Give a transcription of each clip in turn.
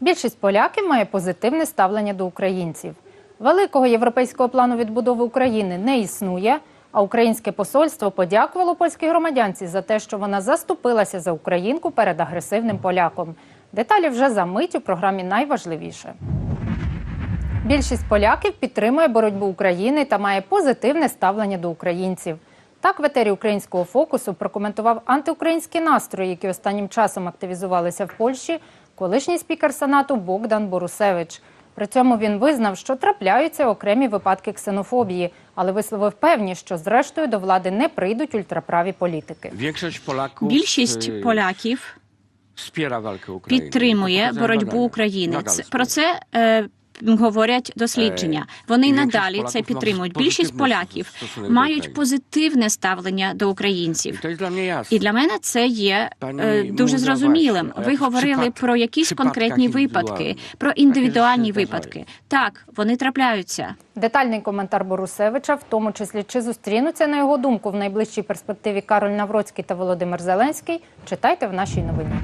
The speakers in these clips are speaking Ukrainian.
Більшість поляків має позитивне ставлення до українців. Великого європейського плану відбудови України не існує. А українське посольство подякувало польській громадянці за те, що вона заступилася за українку перед агресивним поляком. Деталі вже за мить у програмі найважливіше. Більшість поляків підтримує боротьбу України та має позитивне ставлення до українців. Так в етері українського фокусу прокоментував антиукраїнські настрої, які останнім часом активізувалися в Польщі, колишній спікер Сенату Богдан Борусевич. При цьому він визнав, що трапляються окремі випадки ксенофобії, але висловив певність, що зрештою до влади не прийдуть ультраправі політики. Більшість поляків walkę підтримує боротьбу. України. Про це е, говорять дослідження. Вони й надалі це підтримують. Більшість поляків мають позитивне ставлення до українців. І для мене це є е, дуже зрозумілим. Ви говорили про якісь конкретні випадки, про індивідуальні випадки. Так, вони трапляються. Детальний коментар Борусевича, в тому числі чи зустрінуться на його думку в найближчій перспективі Кароль Навроцький та Володимир Зеленський, читайте в нашій новині.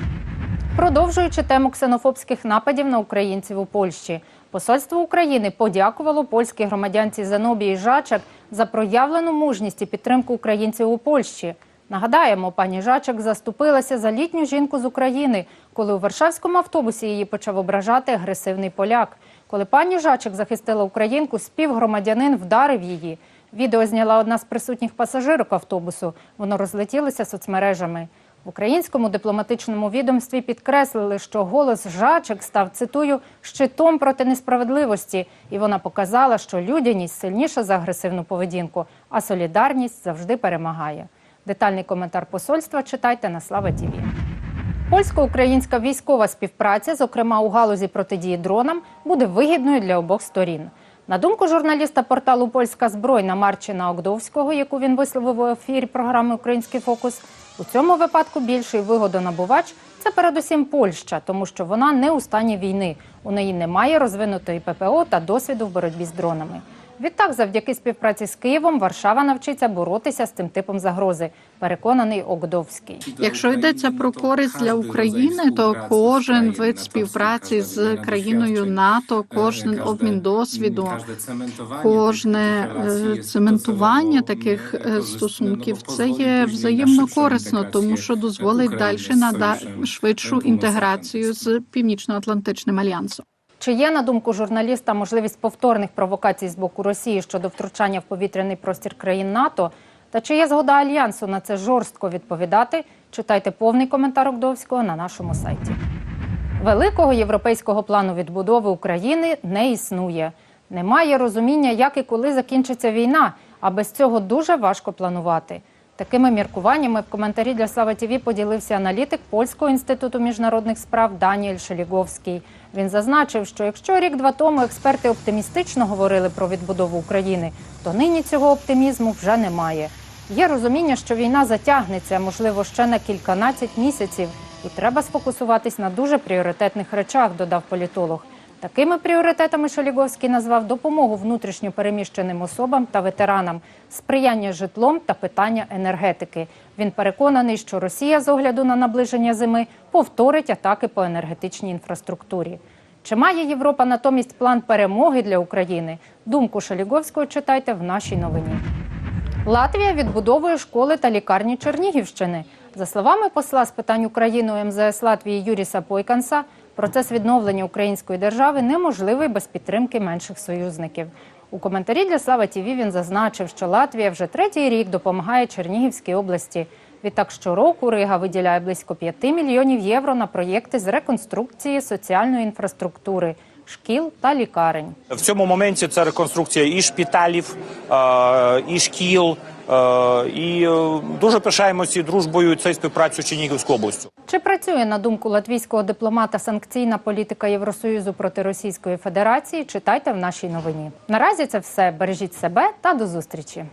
Продовжуючи тему ксенофобських нападів на українців у Польщі, посольство України подякувало польській громадянці Зенобії Жачак за проявлену мужність і підтримку українців у Польщі. Нагадаємо, пані Жачак заступилася за літню жінку з України, коли у варшавському автобусі її почав ображати агресивний поляк. Коли пані Жачик захистила українку, співгромадянин вдарив її. Відео зняла одна з присутніх пасажирок автобусу. Воно розлетілося соцмережами. В українському дипломатичному відомстві підкреслили, що голос Жачик став цитую щитом проти несправедливості, і вона показала, що людяність сильніша за агресивну поведінку, а солідарність завжди перемагає. Детальний коментар посольства читайте на Слава Тіві. Польсько-українська військова співпраця, зокрема у галузі протидії дронам, буде вигідною для обох сторін. На думку журналіста порталу Польська збройна Марчина Огдовського, яку він висловив у ефірі програми Український фокус, у цьому випадку більший вигодонабувач це передусім Польща, тому що вона не у стані війни. У неї немає розвинутої ППО та досвіду в боротьбі з дронами. Відтак, завдяки співпраці з Києвом, Варшава навчиться боротися з цим типом загрози. Переконаний Огдовський. Якщо йдеться про користь для України, то кожен вид співпраці з країною НАТО, кожен обмін досвіду, кожне е, цементування таких е, стосунків це є взаємно корисно, тому що дозволить далі нада швидшу інтеграцію з північно-атлантичним альянсом. Чи є, на думку журналіста, можливість повторних провокацій з боку Росії щодо втручання в повітряний простір країн НАТО? Та чи є згода альянсу на це жорстко відповідати? Читайте повний коментар Огдовського на нашому сайті. Великого європейського плану відбудови України не існує. Немає розуміння, як і коли закінчиться війна, а без цього дуже важко планувати. Такими міркуваннями в коментарі для Слава ТВ поділився аналітик Польського інституту міжнародних справ Даніель Шеліговський. Він зазначив, що якщо рік-два тому експерти оптимістично говорили про відбудову України, то нині цього оптимізму вже немає. Є розуміння, що війна затягнеться, можливо, ще на кільканадцять місяців, і треба сфокусуватись на дуже пріоритетних речах, додав політолог. Такими пріоритетами Шаліговський назвав допомогу внутрішньо переміщеним особам та ветеранам, сприяння житлом та питання енергетики. Він переконаний, що Росія з огляду на наближення зими повторить атаки по енергетичній інфраструктурі. Чи має Європа натомість план перемоги для України? Думку Шаліговського читайте в нашій новині. Латвія відбудовує школи та лікарні Чернігівщини. За словами посла з питань України МЗС Латвії Юріса Пойканса, процес відновлення української держави неможливий без підтримки менших союзників. У коментарі для Слава ТІВІ він зазначив, що Латвія вже третій рік допомагає Чернігівській області. Відтак щороку Рига виділяє близько 5 мільйонів євро на проєкти з реконструкції соціальної інфраструктури, шкіл та лікарень. В цьому моменті це реконструкція і шпиталів, е, і шкіл. Е, І е, дуже пишаємося дружбою цією співпрацю Чернігівською областю. Чи працює на думку латвійського дипломата санкційна політика Євросоюзу проти Російської Федерації? Читайте в нашій новині. Наразі це все. Бережіть себе та до зустрічі.